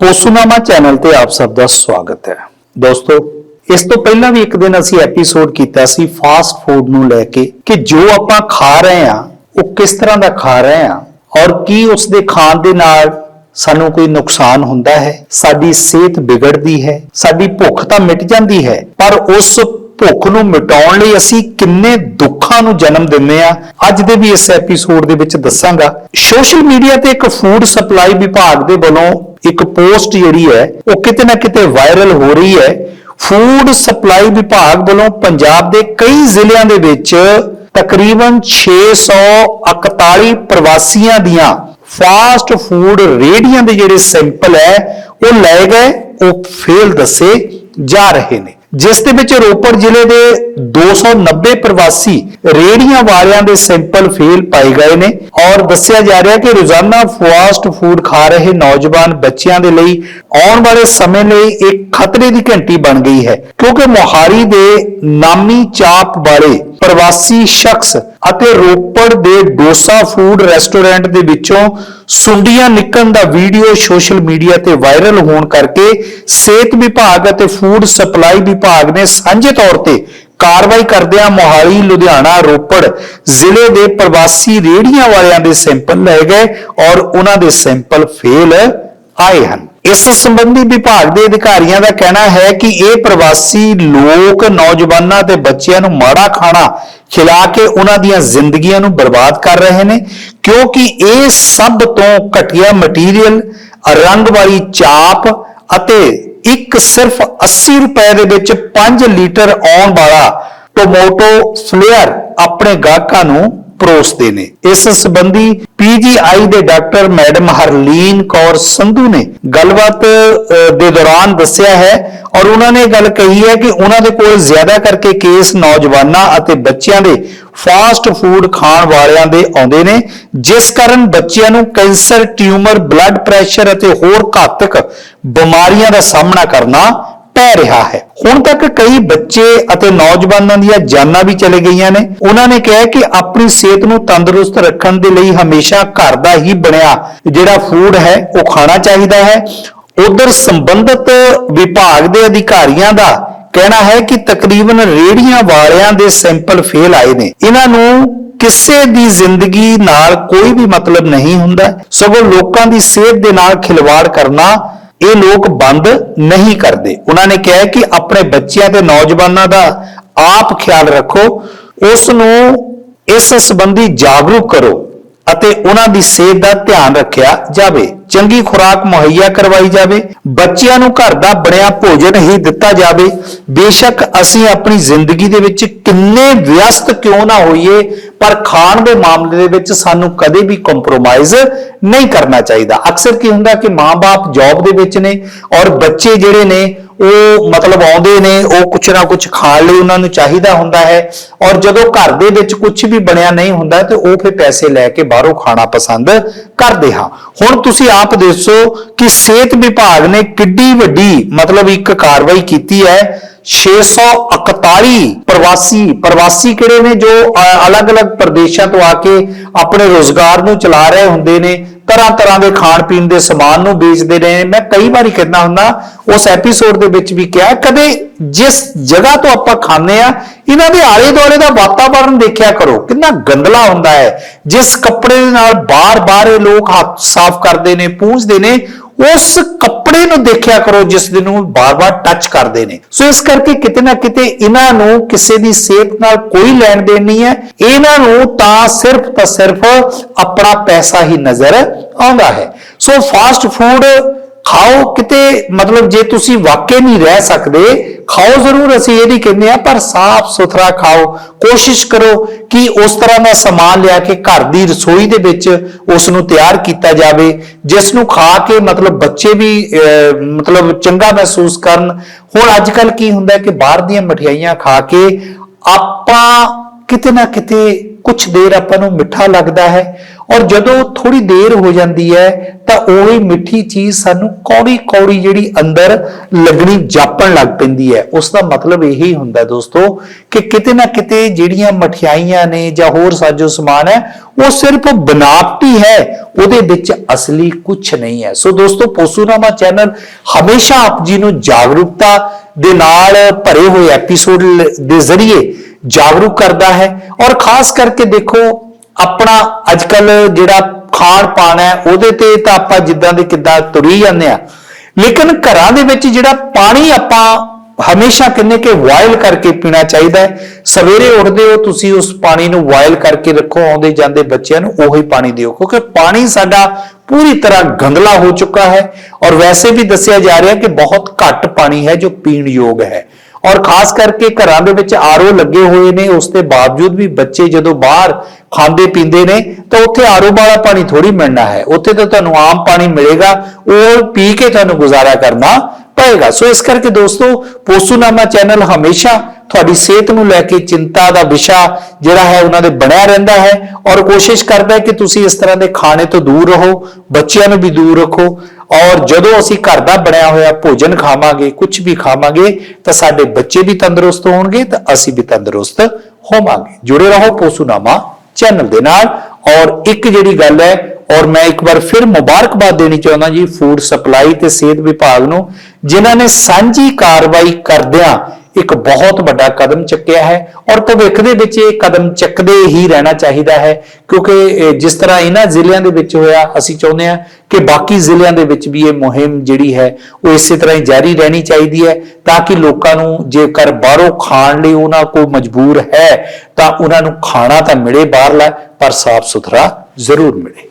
ਪੋਸੂਨਾਮਾ channel ਤੇ ਆਪ ਸਭ ਦਾ ਸਵਾਗਤ ਹੈ। ਦੋਸਤੋ, ਇਸ ਤੋਂ ਪਹਿਲਾਂ ਵੀ ਇੱਕ ਦਿਨ ਅਸੀਂ ਐਪੀਸੋਡ ਕੀਤਾ ਸੀ ਫਾਸਟ ਫੂਡ ਨੂੰ ਲੈ ਕੇ ਕਿ ਜੋ ਆਪਾਂ ਖਾ ਰਹੇ ਹਾਂ, ਉਹ ਕਿਸ ਤਰ੍ਹਾਂ ਦਾ ਖਾ ਰਹੇ ਹਾਂ ਔਰ ਕੀ ਉਸ ਦੇ ਖਾਣ ਦੇ ਨਾਲ ਸਾਨੂੰ ਕੋਈ ਨੁਕਸਾਨ ਹੁੰਦਾ ਹੈ, ਸਾਡੀ ਸਿਹਤ ਵਿਗੜਦੀ ਹੈ, ਸਾਡੀ ਭੁੱਖ ਤਾਂ ਮਿਟ ਜਾਂਦੀ ਹੈ, ਪਰ ਉਸ ਭੁੱਖ ਨੂੰ ਮਿਟਾਉਣ ਲਈ ਅਸੀਂ ਕਿੰਨੇ ਦੁੱਖਾਂ ਨੂੰ ਜਨਮ ਦਿੰਦੇ ਆ ਅੱਜ ਦੇ ਵੀ ਇਸ ਐਪੀਸੋਡ ਦੇ ਵਿੱਚ ਦੱਸਾਂਗਾ। ਸੋਸ਼ਲ ਮੀਡੀਆ ਤੇ ਇੱਕ ਫੂਡ ਸਪਲਾਈ ਵਿਭਾਗ ਦੇ ਵੱਲੋਂ ਇੱਕ ਪੋਸਟ ਜਿਹੜੀ ਹੈ, ਉਹ ਕਿਤੇ ਨਾ ਕਿਤੇ ਵਾਇਰਲ ਹੋ ਰਹੀ ਹੈ। ਫੂਡ ਸਪਲਾਈ ਵਿਭਾਗ ਵੱਲੋਂ ਪੰਜਾਬ ਦੇ ਕਈ ਜ਼ਿਲ੍ਹਿਆਂ ਦੇ ਵਿੱਚ ਤਕਰੀਬਨ 641 ਪ੍ਰਵਾਸੀਆਂ ਦੀਆਂ ਫਾਸਟ ਫੂਡ ਰੇਹੜੀਆਂ ਦੇ ਜਿਹੜੇ ਸੈਂਪਲ ਹੈ, ਉਹ ਲਏ ਗਏ, ਉਹ ਫੇਲ ਦੱਸੇ ਜਾ ਰਹੇ ਨੇ। ਜਿਸ ਦੇ ਵਿੱਚ ਰੋਪੜ ਜ਼ਿਲ੍ਹੇ ਦੇ 290 ਪ੍ਰਵਾਸੀ ਰੇੜੀਆਂ ਵਾਲਿਆਂ ਦੇ ਸੈਂਪਲ ਫੇਲ ਪਾਏ ਗਏ ਨੇ ਔਰ ਦੱਸਿਆ ਜਾ ਰਿਹਾ ਕਿ ਰੋਜ਼ਾਨਾ ਫਾਸਟ ਫੂਡ ਖਾ ਰਹੇ ਨੌਜਵਾਨ ਬੱਚਿਆਂ ਦੇ ਲਈ ਆਉਣ ਵਾਲੇ ਸਮੇਂ ਲਈ ਇੱਕ ਖਤਰੇ ਦੀ ਘੰਟੀ ਬਣ ਗਈ ਹੈ, ਕਿਉਂਕਿ ਮੋਹਾਰੀ ਦੇ ਨਾਮੀ ਚਾਪ ਵਾਲੇ ਪ੍ਰਵਾਸੀ ਸ਼ਖਸ ਅਤੇ ਰੋਪੜ ਦੇ ਡੋਸਾ ਫੂਡ ਰੈਸਟੋਰੈਂਟ ਦੇ ਵਿੱਚੋਂ ਸੁੰਡੀਆਂ ਨਿਕਲਣ ਦਾ ਵੀਡੀਓ ਸੋਸ਼ਲ ਮੀਡੀਆ ਤੇ ਵਾਇਰਲ ਹੋਣ ਕਰਕੇ ਸਿਹਤ ਵਿਭਾਗ ਅਤੇ ਫੂਡ ਸਪਲਾਈ ਵਿਭਾਗ ਨੇ ਸਾਂਝੇ ਤੌਰ ਤੇ ਕਾਰਵਾਈ ਕਰਦਿਆਂ ਮੋਹਾਲੀ, ਲੁਧਿਆਣਾ, ਰੋਪੜ ਜ਼ਿਲ੍ਹੇ ਦੇ ਪ੍ਰਵਾਸੀ ਰੇੜੀਆਂ ਵਾਲਿਆਂ ਦੇ ਸੈਂਪਲ ਲਏ ਗਏ ਔਰ ਉਹਨਾਂ ਦੇ ਸੈਂਪਲ ਫੇਲ ਆਏ ਹਨ। ਇਸ ਸੰਬੰਧੀ ਵਿਭਾਗ ਦੇ ਅਧਿਕਾਰੀਆਂ ਦਾ ਕਹਿਣਾ ਹੈ ਕਿ ਇਹ ਪ੍ਰਵਾਸੀ ਲੋਕ, ਨੌਜਵਾਨਾਂ ਤੇ ਬੱਚਿਆਂ ਨੂੰ ਮਾੜਾ ਖਾਣਾ ਖਿਲਾ ਕੇ ਉਹਨਾਂ ਦੀਆਂ ਜ਼ਿੰਦਗੀਆਂ ਨੂੰ ਬਰਬਾਦ ਕਰ ਰਹੇ ਨੇ, ਕਿਉਂਕਿ ਇਹ ਸਭ ਤੋਂ ਘਟੀਆ ਮਟੀਰੀਅਲ ਰੰਗ ਵਾਲੀ ਚਾਪ ਅਤੇ ਇੱਕ ਸਿਰਫ 80 ਰੁਪਏ ਦੇ ਵਿੱਚ 5 ਲੀਟਰ ਆਉਣ ਵਾਲਾ ਟੋਮੋਟੋ ਫਲੇਅਰ ਆਪਣੇ ਗਾਹਕਾਂ ਨੂੰ ਪਰੋਸਦੇ ਨੇ। ਇਸ ਸੰਬੰਧੀ ਪੀਜੀਆਈ ਦੇ ਡਾਕਟਰ ਮੈਡਮ ਹਰਲੀਨ ਕੌਰ ਸੰਧੂ ਨੇ ਗੱਲਬਾਤ ਦੇ ਦੌਰਾਨ ਦੱਸਿਆ ਹੈ ਔਰ ਉਹਨਾਂ ਨੇ ਗੱਲ ਕਹੀ ਹੈ ਕਿ ਉਹਨਾਂ ਦੇ ਕੋਲ ਜ਼ਿਆਦਾ ਕਰਕੇ ਕੇਸ ਨੌਜਵਾਨਾਂ ਅਤੇ ਬੱਚਿਆਂ ਦੇ ਫਾਸਟ ਫੂਡ ਖਾਣ ਵਾਲਿਆਂ ਦੇ ਆਉਂਦੇ ਨੇ, ਜਿਸ ਕਾਰਨ ਬੱਚਿਆਂ ਨੂੰ ਕੈਂਸਰ, ਟਿਊਮਰ, ਬਲੱਡ ਪ੍ਰੈਸ਼ਰ ਅਤੇ ਹੋਰ ਘਾਤਕ ਬਿਮਾਰੀਆਂ ਦਾ ਸਾਹਮਣਾ ਕਰਨਾ ਪੈ ਰਿਹਾ ਹੈ। ਹੁਣ ਤੱਕ ਕਈ ਬੱਚੇ ਅਤੇ ਨੌਜਵਾਨਾਂ ਦੀਆਂ ਜਾਨਾਂ ਵੀ ਚਲੇ ਗਈਆਂ ਨੇ। ਉਹਨਾਂ ਨੇ ਕਿਹਾ ਕਿ ਆਪਣੀ ਸਿਹਤ ਨੂੰ ਤੰਦਰੁਸਤ ਰੱਖਣ ਦੇ ਲਈ ਹਮੇਸ਼ਾ ਘਰ ਦਾ ਹੀ ਬਣਿਆ ਜਿਹੜਾ ਫੂਡ ਹੈ, ਉਹ ਖਾਣਾ ਚਾਹੀਦਾ ਹੈ। ਉਧਰ ਸੰਬੰਧਿਤ ਵਿਭਾਗ ਦੇ ਅਧਿਕਾਰੀਆਂ ਦਾ ਕਹਿਣਾ ਹੈ ਕਿ ਤਕਰੀਬਨ ਰੇੜੀਆਂ ਵਾਲਿਆਂ ਦੇ ਸੈਂਪਲ ਫੇਲ ਆਏ ਨੇ। ਇਹਨਾਂ ਨੂੰ ਕਿਸੇ ਦੀ ਜ਼ਿੰਦਗੀ ਨਾਲ ਕੋਈ ਵੀ ਮਤਲਬ ਨਹੀਂ ਹੁੰਦਾ। ਸਗੋਂ ਲੋਕਾਂ ਦੀ ਸਿਹਤ ਦੇ ਨਾਲ ਖਿਲਵਾੜ ਕਰਨਾ ਇਹ ਲੋਕ ਬੰਦ ਨਹੀਂ ਕਰਦੇ। ਉਹਨਾਂ ਨੇ ਕਿਹਾ ਕਿ ਆਪਣੇ ਬੱਚਿਆਂ ਤੇ ਨੌਜਵਾਨਾਂ ਦਾ ਆਪ ਖਿਆਲ ਰੱਖੋ, ਉਸ ਨੂੰ ਇਸ ਸੰਬੰਧੀ ਜਾਗਰੂਕ ਕਰੋ ਅਤੇ ਉਹਨਾਂ ਦੀ ਸਿਹਤ ਦਾ ਧਿਆਨ ਰੱਖਿਆ ਜਾਵੇ। ਚੰਗੀ ਖੁਰਾਕ ਮੁਹੱਈਆ ਕਰਵਾਈ ਜਾਵੇ, ਬੱਚਿਆਂ ਨੂੰ ਘਰ ਦਾ ਬਣਿਆ ਭੋਜਨ ਹੀ ਦਿੱਤਾ ਜਾਵੇ, ਬੇਸ਼ੱਕ ਅਸੀਂ ਆਪਣੀ ਜ਼ਿੰਦਗੀ ਦੇ ਵਿੱਚ ਕਿੰਨੇ ਵਿਅਸਤ ਕਿਉਂ ਨਾ ਹੋਈਏ, ਪਰ ਖਾਣ ਦੇ ਮਾਮਲੇ ਦੇ ਵਿੱਚ ਸਾਨੂੰ ਕਦੇ ਵੀ ਕੰਪਰੋਮਾਈਜ਼ ਨਹੀਂ ਕਰਨਾ ਚਾਹੀਦਾ। ਅਕਸਰ ਕੀ ਹੁੰਦਾ ਕਿ ਮਾਪੇ ਜੌਬ ਦੇ ਵਿੱਚ ਨੇ ਔਰ ਬੱਚੇ ਜਿਹੜੇ ਨੇ ਉਹ ਮਤਲਬ ਆਉਂਦੇ ਨੇ, ਉਹ ਕੁਛ ਨਾ ਕੁਛ ਖਾਣ ਲਈ ਉਹਨਾਂ ਨੂੰ ਚਾਹੀਦਾ ਹੁੰਦਾ ਹੈ ਔਰ ਜਦੋਂ ਘਰ ਦੇ ਵਿੱਚ ਕੁਝ ਵੀ ਬਣਿਆ ਨਹੀਂ ਹੁੰਦਾ ਤੇ ਉਹ ਫਿਰ ਪੈਸੇ ਲੈ ਕੇ ਬਾਹਰੋਂ ਖਾਣਾ ਪਸੰਦ ਕਰਦੇ ਹਾਂ। ਹੁਣ ਤੁਸੀਂ ਆਪ ਦੇਖੋ ਕਿ ਸਿਹਤ ਵਿਭਾਗ ਨੇ ਕਿੱਡੀ ਵੱਡੀ ਮਤਲਬ ਇੱਕ ਕਾਰਵਾਈ ਕੀਤੀ ਹੈ। 641 ਪ੍ਰਵਾਸੀ ਪ੍ਰਵਾਸੀ ਕਿਹੜੇ ਨੇ ਜੋ ਅ- ਅਲੱਗ-ਅਲੱਗ ਪ੍ਰਦੇਸ਼ਾਂ ਤੋਂ ਆ ਕੇ ਆਪਣੇ ਰੋਜ਼ਗਾਰ ਨੂੰ ਚਲਾ ਰਹੇ ਹੁੰਦੇ ਨੇ ਤਰ੍ਹਾਂ ਤਰ੍ਹਾਂ ਦੇ ਖਾਣ ਪੀਣ ਦੇ ਸਮਾਨ ਨੂੰ ਵੇਚਦੇ ਨੇ। ਮੈਂ ਕਈ ਵਾਰੀ ਕਹਿੰਦਾ ਹੁੰਦਾ ਉਸ ਐਪੀਸੋਡ ਦੇ ਵਿੱਚ ਵੀ ਕਿਹਾ, ਕਦੇ ਜਿਸ ਜਗ੍ਹਾ ਤੋਂ ਆਪਾਂ ਖਾਂਦੇ ਆ ਇਹਨਾਂ ਦੇ ਆਲੇ ਦੁਆਲੇ ਦਾ ਵਾਤਾਵਰਣ ਦੇਖਿਆ ਕਰੋ, ਕਿੰਨਾ ਗੰਦਲਾ ਹੁੰਦਾ ਹੈ। ਜਿਸ ਕੱਪੜੇ ਦੇ ਨਾਲ ਬਾਰ-ਬਾਰ ਇਹ ਲੋਕ ਹੱਥ ਸਾਫ਼ ਕਰਦੇ ਨੇ, ਪੂੰਝਦੇ ਨੇ, ਉਸ ਕੱਪੜੇ ਨੂੰ ਦੇਖਿਆ ਕਰੋ, ਜਿਸ ਦੇ ਨੂੰ ਬਾਰ-ਬਾਰ ਟੱਚ ਕਰਦੇ ਨੇ। ਸੋ ਇਸ ਕਰਕੇ ਕਿਤੇ ਨਾ ਕਿਤੇ ਇਹਨਾਂ ਨੂੰ ਕਿਸੇ ਦੀ ਸਿਹਤ ਨਾਲ ਕੋਈ ਲੈਣ ਦੇਣ ਨਹੀਂ ਹੈ। ਇਹਨਾਂ ਨੂੰ ਤਾਂ ਸਿਰਫ ਤਾਂ ਸਿਰਫ ਆਪਣਾ ਪੈਸਾ ਹੀ ਨਜ਼ਰ ਆਉਂਦਾ ਹੈ। ਸੋ ਫਾਸਟ ਫੂਡ ਖਾਓ ਕਿਤੇ ਮਤਲਬ ਜੇ ਤੁਸੀਂ ਵਾਕਈ ਨਹੀਂ ਰਹਿ ਸਕਦੇ ਖਾਓ ਜ਼ਰੂਰ ਅਸੀਂ ਇਹ ਨਹੀਂ ਕਹਿੰਦੇ ਆ ਪਰ ਸਾਫ਼ ਸੁਥਰਾ ਖਾਓ। ਕੋਸ਼ਿਸ਼ ਕਰੋ ਕਿ ਉਸ ਤਰ੍ਹਾਂ ਦਾ ਸਮਾਨ ਲਿਆ ਕੇ ਘਰ ਦੀ ਰਸੋਈ ਦੇ ਵਿੱਚ ਉਸ ਨੂੰ ਤਿਆਰ ਕੀਤਾ ਜਾਵੇ ਜਿਸ ਨੂੰ ਖਾ ਕੇ ਮਤਲਬ ਬੱਚੇ ਵੀ ਅਹ, ਮਤਲਬ ਚੰਗਾ ਮਹਿਸੂਸ ਕਰਨ। ਹੁਣ ਅੱਜ ਕੱਲ ਕੀ ਹੁੰਦਾ ਕਿ ਬਾਹਰ ਦੀਆਂ ਮਠਿਆਈਆਂ ਖਾ ਕੇ ਆਪਾਂ ਕਿਤੇ ਨਾ ਕਿਤੇ ਕੁਝ ਦੇਰ ਆਪਾਂ ਨੂੰ ਮਿੱਠਾ ਲੱਗਦਾ ਹੈ ਔਰ ਜਦੋਂ ਥੋੜੀ ਦੇਰ ਹੋ ਜਾਂਦੀ ਹੈ ਤਾਂ ਉਹੀ ਮਿੱਠੀ ਚੀਜ਼ ਸਾਨੂੰ ਕੌੜੀ ਕੌੜੀ ਜਿਹੜੀ ਅੰਦਰ ਲੱਗਣੀ ਜਾਪਣ ਲੱਗ ਪੈਂਦੀ ਹੈ। ਉਸ ਦਾ ਮਤਲਬ ਇਹੀ ਹੁੰਦਾ ਦੋਸਤੋ ਕਿ ਕਿਤੇ ਨਾ ਕਿਤੇ ਜਿਹੜੀਆਂ ਮਠਿਆਈਆਂ ਨੇ ਜਾਂ ਹੋਰ ਸਾਜੋ ਸਮਾਨ ਹੈ, ਉਹ ਸਿਰਫ ਬਨਾਵਟੀ ਹੈ, ਉਹਦੇ ਵਿੱਚ ਅਸਲੀ ਕੁਝ ਨਹੀਂ ਹੈ। ਸੋ ਦੋਸਤੋ ਪੋਸੂਨਾਮਾ ਚੈਨਲ ਹਮੇਸ਼ਾ ਆਪ ਜੀ ਨੂੰ ਜਾਗਰੂਕਤਾ ਦੇ ਨਾਲ ਭਰੇ ਹੋਏ ਐਪੀਸੋਡ ਦੇ ਜ਼ਰੀਏ ਜਾਗਰੂਕ ਕਰਦਾ ਹੈ ਔਰ ਖਾਸ ਕਰਕੇ ਦੇਖੋ ਆਪਣਾ ਅੱਜਕੱਲ ਜਿਹੜਾ ਖਾਣ ਪਾਣ ਹੈ, ਉਹਦੇ ਤੇ ਤਾਂ ਆਪਾਂ ਜਿੱਦਾਂ ਦੇ ਕਿੱਦਾਂ ਤੁਰੀ ਜਾਂਦੇ ਆ ਲੇਕਿਨ ਘਰਾਂ ਦੇ ਵਿੱਚ ਜਿਹੜਾ ਪਾਣੀ ਆਪਾਂ ਹਮੇਸ਼ਾ ਕਿੰਨੇ ਕਿ ਬੋਇਲ ਕਰਕੇ ਪੀਣਾ ਚਾਹੀਦਾ ਹੈ। ਸਵੇਰੇ ਉੱਠਦੇ ਹੋ, ਤੁਸੀਂ ਉਸ ਪਾਣੀ ਨੂੰ ਬੋਇਲ ਕਰਕੇ ਰੱਖੋ, ਆਉਂਦੇ ਜਾਂਦੇ ਬੱਚਿਆਂ ਨੂੰ ਉਹੀ ਪਾਣੀ ਦਿਓ, ਕਿਉਂਕਿ ਪਾਣੀ ਸਾਡਾ ਪੂਰੀ ਤਰ੍ਹਾਂ ਗੰਦਲਾ ਹੋ ਚੁੱਕਾ ਹੈ। ਔਰ ਵੈਸੇ ਵੀ ਦੱਸਿਆ ਜਾ ਰਿਹਾ ਕਿ ਬਹੁਤ ਘੱਟ ਪਾਣੀ ਹੈ ਜੋ ਪੀਣ ਯੋਗ ਹੈ। ਔਰ ਖਾਸ ਕਰਕੇ ਘਰਾਂ ਦੇ ਵਿੱਚ ਆਰਓ ਲੱਗੇ ਹੋਏ ਨੇ, ਉਸ ਦੇ ਬਾਵਜੂਦ ਵੀ ਬੱਚੇ ਜਦੋਂ ਬਾਹਰ ਖਾਂਦੇ ਪੀਂਦੇ ਨੇ, ਤਾਂ ਉੱਥੇ ਆਰਓ ਵਾਲਾ ਪਾਣੀ ਥੋੜੀ ਮਿਲਣਾ ਹੈ। ਉੱਥੇ ਤਾਂ ਤੁਹਾਨੂੰ ਆਮ ਪਾਣੀ ਮਿਲੇਗਾ, ਉਹ ਪੀ ਕੇ ਤੁਹਾਨੂੰ ਗੁਜ਼ਾਰਾ ਕਰਨਾ ਪਏਗਾ। ਸੋ ਇਸ ਕਰਕੇ ਦੋਸਤੋ, ਪੋਸੂਨਾਮਾ ਚੈਨਲ ਹਮੇਸ਼ਾ ਤੁਹਾਡੀ ਸਿਹਤ ਨੂੰ ਲੈ ਕੇ ਚਿੰਤਾ ਦਾ ਵਿਸ਼ਾ ਜਿਹੜਾ ਹੈ ਉਹਨਾਂ ਦੇ ਬਣਿਆ ਰਹਿੰਦਾ ਹੈ ਔਰ ਕੋਸ਼ਿਸ਼ ਕਰਦਾ ਹੈ ਕਿ ਤੁਸੀਂ ਇਸ ਤਰ੍ਹਾਂ ਦੇ ਖਾਣੇ ਤੋਂ ਦੂਰ ਰਹੋ, ਬੱਚਿਆਂ ਨੂੰ ਵੀ ਦੂਰ ਰੱਖੋ ਔਰ ਜਦੋਂ ਅਸੀਂ ਘਰ ਦਾ ਬਣਿਆ ਹੋਇਆ ਭੋਜਨ ਖਾਵਾਂਗੇ ਕੁਝ ਵੀ ਖਾਵਾਂਗੇ, ਤਾਂ ਸਾਡੇ ਬੱਚੇ ਵੀ ਤੰਦਰੁਸਤ ਹੋਣਗੇ, ਤਾਂ ਅਸੀਂ ਵੀ ਤੰਦਰੁਸਤ ਹੋਵਾਂਗੇ। ਜੁੜੇ ਰਹੋ ਪੋਸੂਨਾਮਾ ਚੈਨਲ ਦੇ ਨਾਲ ਔਰ ਇੱਕ ਜਿਹੜੀ ਗੱਲ ਹੈ, ਔਰ ਮੈਂ ਇੱਕ ਵਾਰ ਫਿਰ ਮੁਬਾਰਕਬਾਦ ਦੇਣੀ ਚਾਹੁੰਦਾ ਜੀ ਫੂਡ ਸਪਲਾਈ ਤੇ ਸਿਹਤ ਵਿਭਾਗ ਨੂੰ, ਜਿਨ੍ਹਾਂ ਨੇ ਸਾਂਝੀ ਕਾਰਵਾਈ ਕਰਦਿਆਂ ਇੱਕ ਬਹੁਤ ਵੱਡਾ ਕਦਮ ਚੱਕਿਆ ਹੈ ਔਰ ਭਵਿੱਖ ਦੇ ਵਿੱਚ ਇਹ ਕਦਮ ਚੱਕਦੇ ਹੀ ਰਹਿਣਾ ਚਾਹੀਦਾ ਹੈ, ਕਿਉਂਕਿ ਜਿਸ ਤਰ੍ਹਾਂ ਇਹਨਾਂ ਜ਼ਿਲ੍ਹਿਆਂ ਦੇ ਵਿੱਚ ਹੋਇਆ, ਅਸੀਂ ਚਾਹੁੰਦੇ ਹਾਂ ਕਿ ਬਾਕੀ ਜ਼ਿਲ੍ਹਿਆਂ ਦੇ ਵਿੱਚ ਵੀ ਇਹ ਮੁਹਿੰਮ ਜਿਹੜੀ ਹੈ, ਉਹ ਇਸੇ ਤਰ੍ਹਾਂ ਹੀ ਜਾਰੀ ਰਹਿਣੀ ਚਾਹੀਦੀ ਹੈ, ਤਾਂ ਕਿ ਲੋਕਾਂ ਨੂੰ ਜੇਕਰ ਬਾਹਰੋਂ ਖਾਣ ਲਈ ਉਹਨਾਂ ਕੋਲ ਮਜਬੂਰ ਹੈ, ਤਾਂ ਉਹਨਾਂ ਨੂੰ ਖਾਣਾ ਤਾਂ ਮਿਲੇ ਬਾਹਰਲਾ, ਪਰ ਸਾਫ਼ ਸੁਥਰਾ ਜ਼ਰੂਰ ਮਿਲੇ।